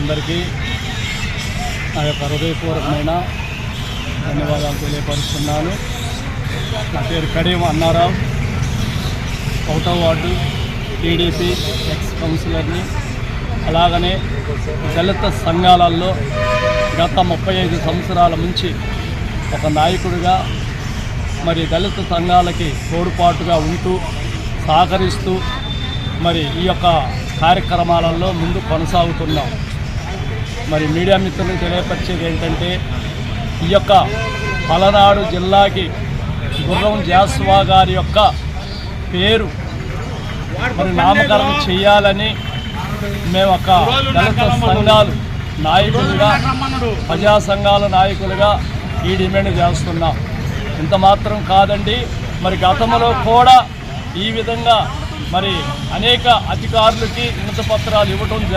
అందరికీ నా యొక్క హృదయపూర్వకమైన ధన్యవాదాలు తెలియపరుస్తున్నాను. నా పేరు కరీం అన్నారావు ఒకటో వార్డు టీడీపీ ఎక్స్ కౌన్సిలర్ని. అలాగనే దళిత సంఘాలలో గత ముప్పై ఐదు సంవత్సరాల నుంచి ఒక నాయకుడిగా మరి దళిత సంఘాలకి తోడ్పాటుగా ఉంటూ సహకరిస్తూ మరి ఈ యొక్క కార్యక్రమాలలో ముందు కొనసాగుతున్నాం. మరి మీడియా మిత్రులకు తెలియపరిచేది ఏంటంటే ఈ యొక్క పలనాడు జిల్లాకి గుర్రం జాస్వా గారి యొక్క పేరు మరి నామకరణం చేయాలని మేము ఒక దళిత సంఘాలు నాయకులుగా ప్రజా సంఘాల నాయకులుగా ఈ డిమాండ్ చేస్తున్నాం. ఇంత మాత్రం కాదండి. మరి గతంలో కూడా ఈ విధంగా మరి అనేక అధికారులకి వినతి పత్రాలు ఇవ్వటం జరిగింది.